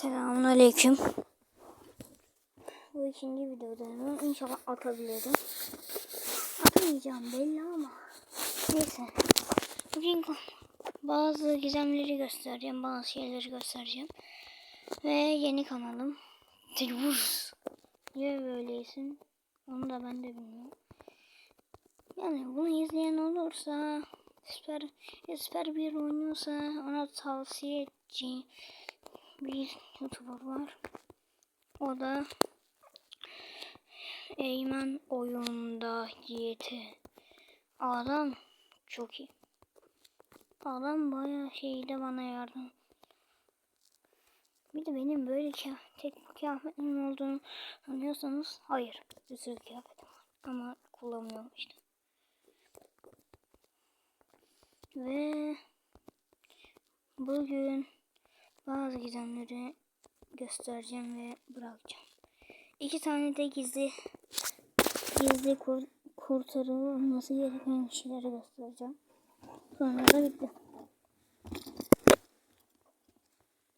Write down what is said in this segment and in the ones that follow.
Selamun Aleyküm. Bu ikinci videodayım. İnşallah atabilirim. Atamayacağım belli ama. Neyse. Bugün bazı gizemleri göstereceğim. Bazı şeyleri göstereceğim. Ve yeni kanalım. Tilburz. Niye böyleysin? Onu da ben de bilmiyorum. Yani bunu izleyen olursa süper, süper bir oynuyorsa ona tavsiye edeceğim bir YouTuber var. O da Eymen oyunda YT. Adam çok iyi. Adam bayağı şeyde bana yardım. Bir de benim böyle tek kıyafetim olduğunu sanıyorsanız hayır. Bir sürü kıyafetim var. Ama kullanmıyorum işte. Ve bugün bazı gizemleri göstereceğim ve bırakacağım. İki tane de gizli gizli kur, kurtarılması gereken kişileri göstereceğim. Sonra da bitti.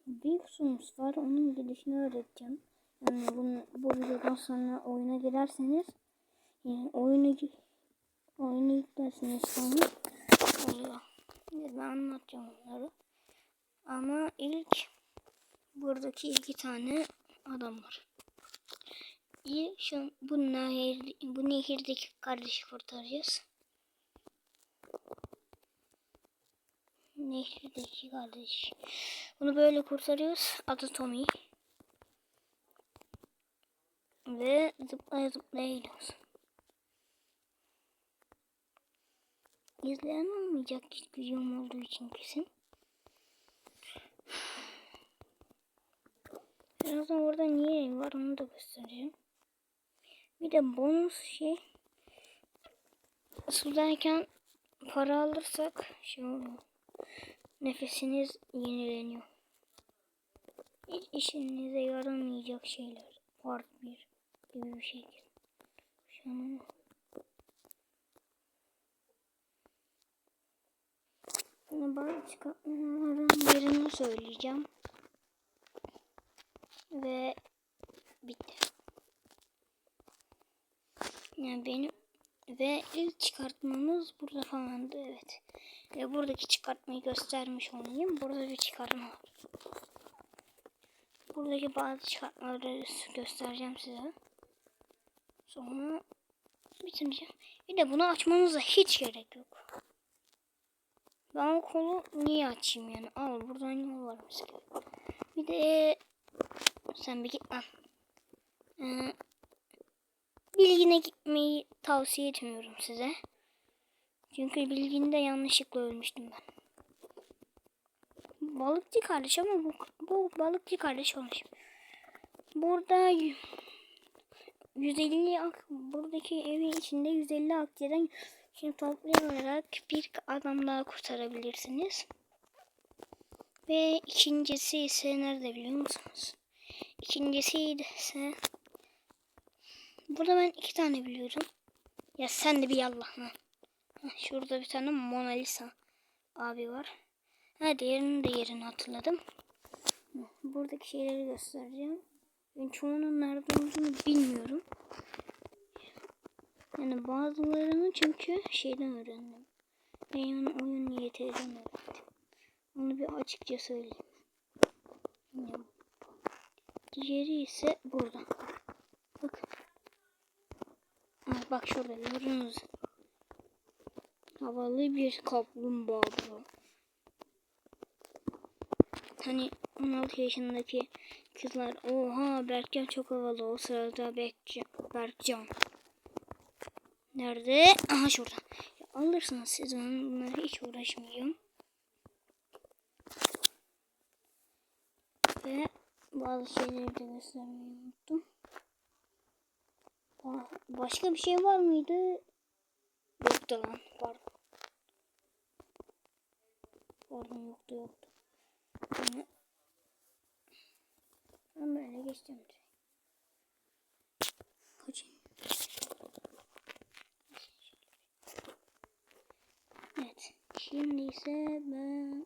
Bir kusurumuz var. Onun gidişini öğreteceğim. Yani bunu, bu videodan sonra oyuna girerseniz yani oyunu oyunu yüklersiniz sonra oluyor. Ben anlatacağım onları. Ama ilk buradaki iki tane adam var. İyi şu bu nehir bu nehirdeki kardeşi kurtaracağız. Nehirdeki kardeş. Bunu böyle kurtarıyoruz. Adı Tommy. Ve zıplaya zıplaya gidiyoruz. İzleyen olmayacak videom olduğu için kesin. Birazdan orada niye var onu da göstereceğim. Bir de bonus şey sudayken para alırsak şey oluyor. Nefesiniz yenileniyor. Hiç işinize yaramayacak şeyler. Part 1 gibi bir şey. Şu an Şimdi bazı çıkartmaların yerini söyleyeceğim. Ve bitti. Yani benim ve ilk çıkartmamız burada falandı evet. Ve buradaki çıkartmayı göstermiş olayım. Burada bir çıkartma var. Buradaki bazı çıkartmaları göstereceğim size. Sonra bitireceğim. Bir de bunu açmanıza hiç gerek yok. Ben o kolu niye açayım yani? Al buradan yol var mesela. Bir de sen bir git lan. Ee, bilgine gitmeyi tavsiye etmiyorum size. Çünkü bilginde yanlışlıkla ölmüştüm ben. Balıkçı kardeş ama bu, bu balıkçı kardeş olmuş. Burada 150 ak buradaki evin içinde 150 akçeden şimdi toplayarak bir adam daha kurtarabilirsiniz. Ve ikincisi ise nerede biliyor musunuz? İkincisi ise burada ben iki tane biliyorum. Ya sen de bir yallah ha. Şurada bir tane Mona Lisa abi var. Ha diğerinin de yerini hatırladım. Buradaki şeyleri göstereceğim. Ben çoğunun nerede olduğunu bilmiyorum. Yani bazılarını çünkü şeyden öğrendim. Yani oyun YT'den öğrendim. Onu bir açıkça söyleyeyim. Diğeri ise burada. Bak. Ha, bak şurada gördünüz. Havalı bir kaplumbağa bu. Hani 16 yaşındaki kızlar oha Berkcan çok havalı o sırada Berkcan, Berkcan. Nerede? Aha şurada. Alırsınız siz ben bunları hiç uğraşmayacağım. Ve bazı şeyleri de göstermeyi unuttum. Başka bir şey var mıydı? Yoktu lan. Pardon. Pardon yoktu yoktu. Yani ben böyle geçeceğim. Kaçayım. Evet. Şimdi ise ben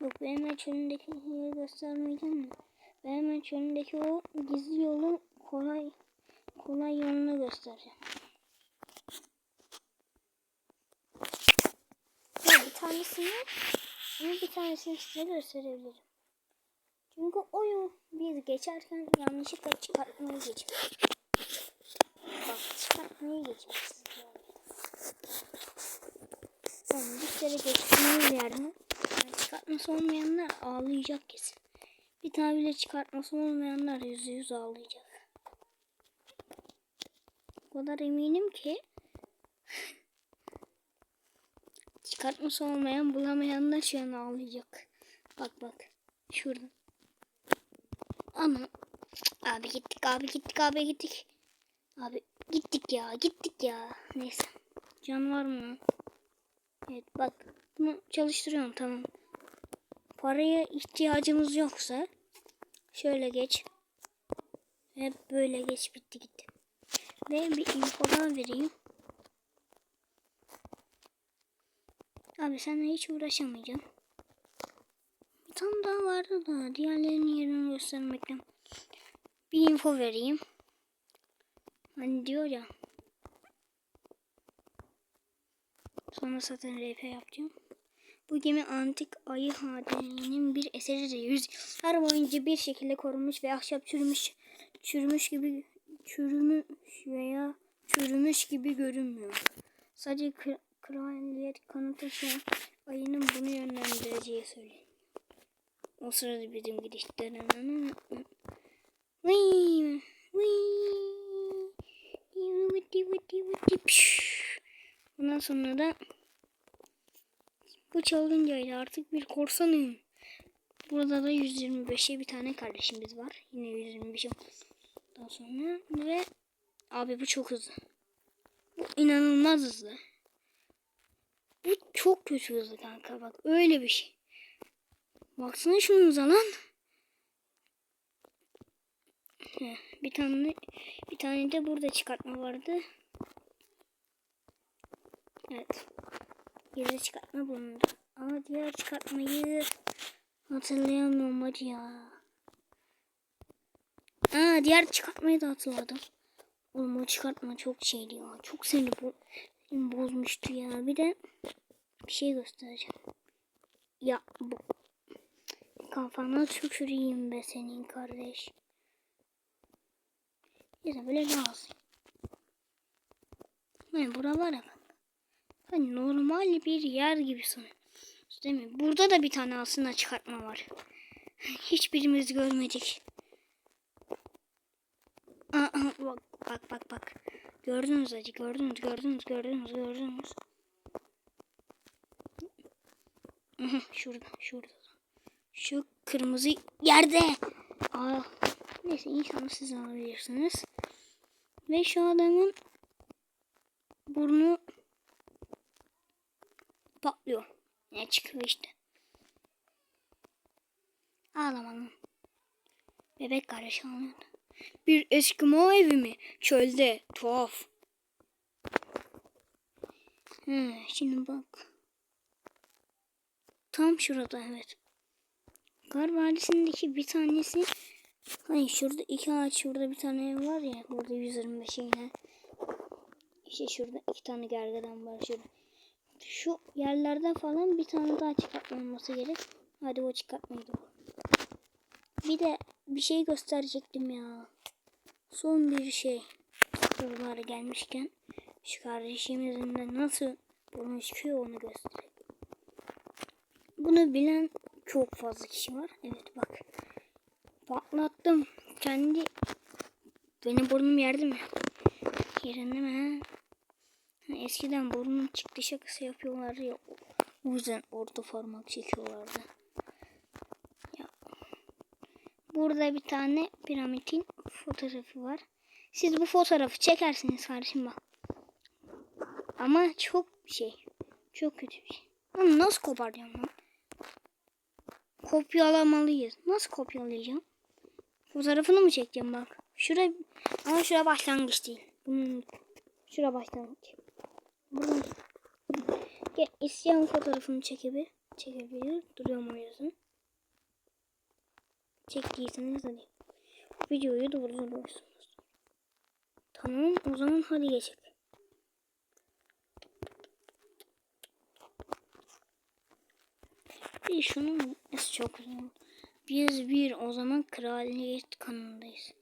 Yok ben hemen çölündeki yeri göstermeyeceğim de. Ben hemen çölündeki o gizli yolun kolay kolay yolunu göstereceğim. Ya bir tanesini ama bir tanesini size gösterebilirim. Çünkü o yol biz geçerken yanlışlıkla çıkartmayı geçmiş. Bak çıkartmayı geçmişiz. Yani bir kere geçtiğimiz yerden çıkartması olmayanlar ağlayacak kesin. Bir tane bile çıkartması olmayanlar yüzde yüz ağlayacak. O kadar eminim ki çıkartması olmayan bulamayanlar şu an ağlayacak. Bak bak. Şurada. Ama abi gittik abi gittik abi gittik. Abi gittik ya gittik ya. Neyse. Can var mı? Evet bak bunu çalıştırıyorum tamam. Paraya ihtiyacımız yoksa şöyle geç. Hep böyle geç bitti gitti. Ve bir info daha vereyim. Abi seninle hiç uğraşamayacağım. Bir tane daha vardı da diğerlerinin yerini göstermekten. Bir info vereyim. Hani diyor ya. Sonra zaten RP yapacağım. Bu gemi antik ayı hadenin bir eseridir. Yüzyıllar boyunca bir şekilde korunmuş ve ahşap çürümüş, çürümüş gibi çürümüş veya çürümüş gibi görünmüyor. Sadece kra- kraliyet kanı taşıyan ayının bunu yönlendireceği söyleniyor. O sırada bizim gidişlerden Vıy, sonra da bu çalıncayla artık bir korsanım. Burada da 125'e bir tane kardeşimiz var. Yine 125'e daha sonra ve abi bu çok hızlı. Bu inanılmaz hızlı. Bu çok kötü hızlı kanka bak öyle bir şey. Baksana şunun hıza bir tane bir tane de burada çıkartma vardı. Evet. Geri çıkartma bulundu. Ama diğer çıkartmayı hatırlayamıyorum hadi ya. Aa diğer çıkartmayı da hatırladım. Oğlum o çıkartma çok şeydi ya. Çok seni bo bozmuştu ya. Bir de bir şey göstereceğim. Ya bu kafana tüküreyim be senin kardeş. Ya böyle lazım. Hani bura var ya. Hani normal bir yer gibi sanırım. Değil mi? Burada da bir tane aslında çıkartma var. Hiçbirimiz görmedik. Aa, bak bak bak bak. Gördünüz acı gördünüz gördünüz gördünüz gördünüz. Şurada şurada. Şu kırmızı yerde. Aa, neyse inşallah siz alabilirsiniz. Ve şu adamın burnu patlıyor. Ne çıkıyor işte. Ağlamanın. Bebek kardeş. Bir Eskimo evi mi? Çölde. Tuhaf. He, şimdi bak. Tam şurada evet. Kar Vadisi'ndeki bir tanesi Hani şurada iki ağaç şurada bir tane ev var ya burada 125 yine. İşte şurada iki tane gergedan var şurada. Şu yerlerden falan bir tane daha çıkartmaması gerek. Hadi o çıkartmaydı. Bir de bir şey gösterecektim ya. Son bir şey. Sorulara gelmişken şu kardeşimizin de nasıl burnu çıkıyor onu göstereyim. Bunu bilen çok fazla kişi var. Evet bak. Patlattım. Kendi benim burnum yerde mi? Yerinde mi? Eskiden burnum çıktı şakası yapıyorlardı ya. O yüzden orada parmak çekiyorlardı. Ya. Burada bir tane piramidin fotoğrafı var. Siz bu fotoğrafı çekersiniz kardeşim bak. Ama çok şey. Çok kötü bir şey. Lan nasıl koparacağım lan? Kopyalamalıyız. Nasıl kopyalayacağım? Fotoğrafını mı çekeceğim bak. Şura ama şura başlangıç değil. Hmm. Şura başlangıç. Gel isyan fotoğrafını çekebilir. çekebilir. Duruyorum o yüzden. Çektiyseniz hadi. Videoyu durduruyorsunuz. Tamam o zaman hadi geçelim. Bir şunun bitmesi çok güzel. Biz bir o zaman kraliyet kanındayız.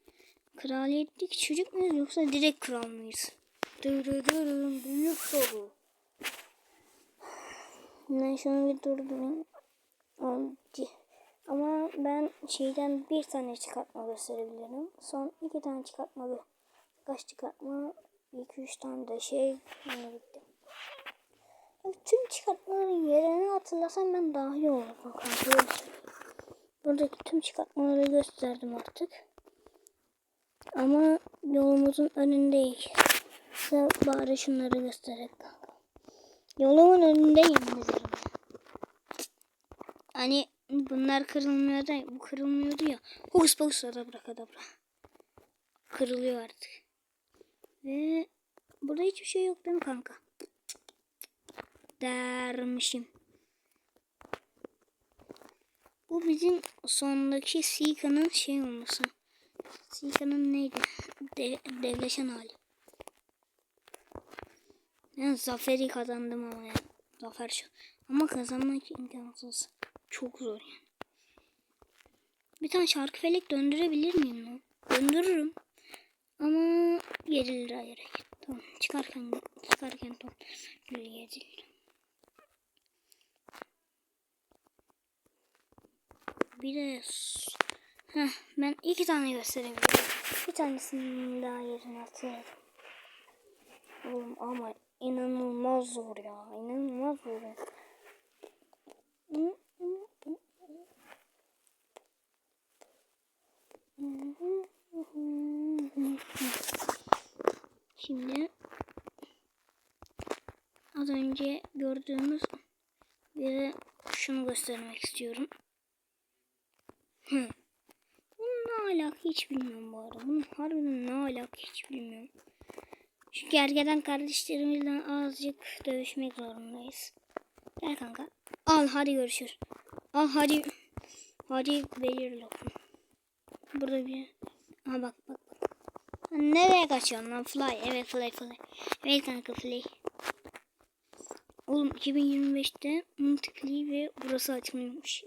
Kraliyetlik çocuk muyuz yoksa direkt kral mıyız? Dırırırım büyük soru. Ben şunu bir durdurayım. Ama ben şeyden bir tane çıkartma gösterebilirim. Son iki tane çıkartma Kaç çıkartma? İki üç tane de şey. Yani bitti. Tüm çıkartmaların yerini hatırlasam ben daha iyi olur. Bakalım. Böyle söyleyeyim. Buradaki tüm çıkartmaları gösterdim artık. Ama yolumuzun önündeyiz. Size bari şunları göstereyim. Yolumun önündeyim mesela. Hani bunlar kırılmıyor da bu kırılmıyordu ya. Hokus pokus adabrakadabra. Kırılıyor artık. Ve burada hiçbir şey yok değil mi kanka? Dermişim. Bu bizim sondaki Sika'nın şey olması. Sika'nın neydi? De, devleşen hali. Ben zaferi kazandım ama ya. Zafer şu. Ama kazanmak imkansız. Çok zor yani. Bir tane şarkı felek döndürebilir miyim lan? Döndürürüm. Ama 7 lira gerek. Tamam. Çıkarken çıkarken top. 7 lira. Bir de Heh, ben iki tane gösterebilirim. Bir tanesinin daha yerini hatırladım. Oğlum ama inanılmaz zor ya. İnanılmaz zor. ya. Şimdi az önce gördüğümüz bir şunu göstermek istiyorum. Hı. Bunun ne alaka hiç bilmiyorum bu arada. Bunun harbiden ne alaka hiç bilmiyorum. Şu gergeden kardeşlerimizle azıcık dövüşmek zorundayız. Gel kanka. Al hadi görüşürüz. Al hadi. Hadi verir lokum. Burada bir. Aha bak bak. Nereye kaçıyorsun lan fly? Evet fly fly. Evet kanka fly. Oğlum 2025'te multiplayer ve burası açılmış.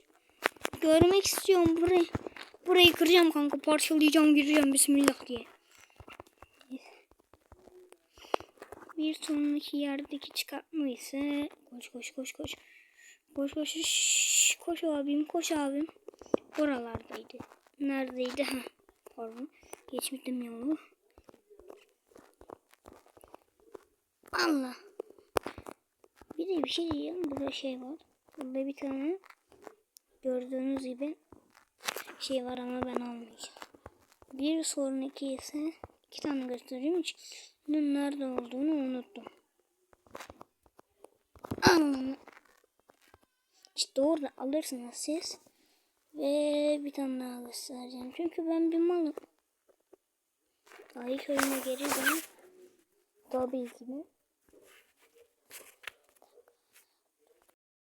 Görmek istiyorum burayı. Burayı kıracağım kanka parçalayacağım gireceğim bismillah diye. Bir sonraki yerdeki çıkartma ise koş koş koş koş. Koş koş şşş, koş abim koş abim. Oralardaydı. Neredeydi? Ha. Pardon. Geçmiştim yolu. Allah. Bir de bir şey diyeyim. Burada şey var. Burada bir tane gördüğünüz gibi şey var ama ben almayacağım. Bir sonraki ise iki tane göstereyim bunun nerede olduğunu unuttum. İşte orada alırsınız siz. Ve bir tane daha göstereceğim. Çünkü ben bir malım. Daha ilk oyuna geri dön. Tabii ki de.